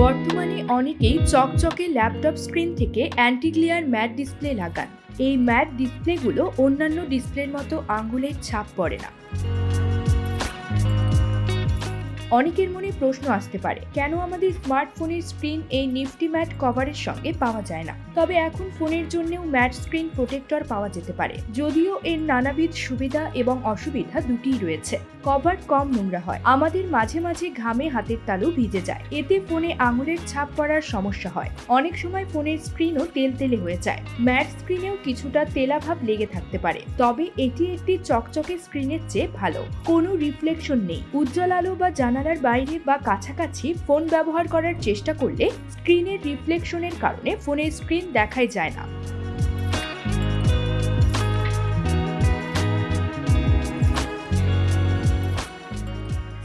বর্তমানে অনেকেই চকচকে ল্যাপটপ স্ক্রিন থেকে অ্যান্টিগ্লিয়ার ম্যাট ডিসপ্লে লাগান। এই ম্যাট ডিসপ্লেগুলো অন্যান্য ডিসপ্লের মতো আঙুলের ছাপ পড়ে না। অনেকের মনে প্রশ্ন আসতে পারে, কেন আমাদের স্মার্টফোনের স্ক্রিন এই নিফটি ম্যাট কভারের সঙ্গে পাওয়া যায় না? তবে এখন ফোনের জন্যও ম্যাট স্ক্রিন প্রোটেক্টর পাওয়া যেতে পারে, যদিও এর নানাবিধ সুবিধা এবং অসুবিধা দুটিই রয়েছে। কভার কম নোংরা হয়, আমাদের মাঝে মাঝে ঘামে হাতের তালু ভিজে যায়, এতে ফোনে আঙুলের ছাপ পড়ার সমস্যা হয়। অনেক সময় ফোনের স্ক্রিনও তেলতেলে হয়ে যায় ম্যাট স্ক্রিনেও কিছুটা তেলাভাব লেগে থাকতে পারে, তবে এটি একটি চকচকে স্ক্রিনের চেয়ে ভালো। কোনো রিফ্লেকশন নেই, উজ্জ্বল আলো বা জানালার বাইরে বা কাছাকাছি ফোন ব্যবহার করার চেষ্টা করলে স্ক্রিনের রিফ্লেকশনের কারণে ফোনের স্ক্রিন দেখাই যায় না।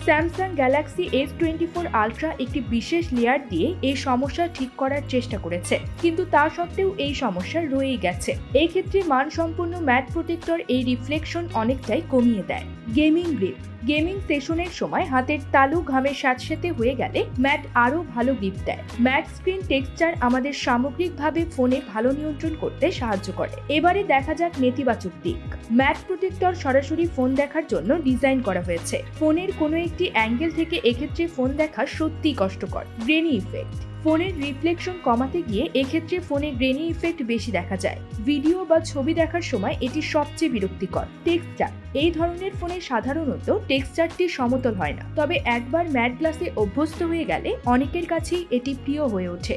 Samsung Galaxy S twenty four ultra একটি বিশেষ লেয়ার দিয়ে এই সমস্যা ঠিক করার চেষ্টা করেছে। কিন্তু তা সত্ত্বেও এই সমস্যা রয়েই গেছে। এই ক্ষেত্রে মানসম্পন্ন ম্যাট প্রোটেক্টর এই রিফ্লেকশন অনেকটাই কমিয়ে দেয়। গেমিং গ্রিপ গেমিং সেশনের সময় হাতের তালু ঘামে স্যাঁতসেঁতে হয়ে গেলে ম্যাট আরও ভালো গ্রিপ দেয়। ম্যাট স্ক্রিন টেক্সচার আমাদের সামগ্রিকভাবে ফোনে ভালো নিয়ন্ত্রণ করতে সাহায্য করে। এবারে দেখা যাক নেতিবাচক দিক। ম্যাট প্রোটেক্টর সরাসরি ফোন দেখার জন্য ডিজাইন করা হয়েছে। ফোনের কোনো একটি অ্যাঙ্গেল থেকে এক্ষেত্রে ফোন দেখা সত্যিই কষ্টকর গ্রেনি ইফেক্ট ফোনের রিফ্লেকশন কমাতে গিয়ে এক্ষেত্রে ফোনে গ্রেনি ইফেক্ট বেশি দেখা যায়। ভিডিও বা ছবি দেখার সময় এটি সবচেয়ে বিরক্তিকর। টেক্সচার এই ধরনের ফোনে সাধারণত টেক্সচারটি সমতল হয় না। তবে একবার ম্যাট গ্লাসে অভ্যস্ত হয়ে গেলে অনেকের কাছেই এটি প্রিয় হয়ে ওঠে।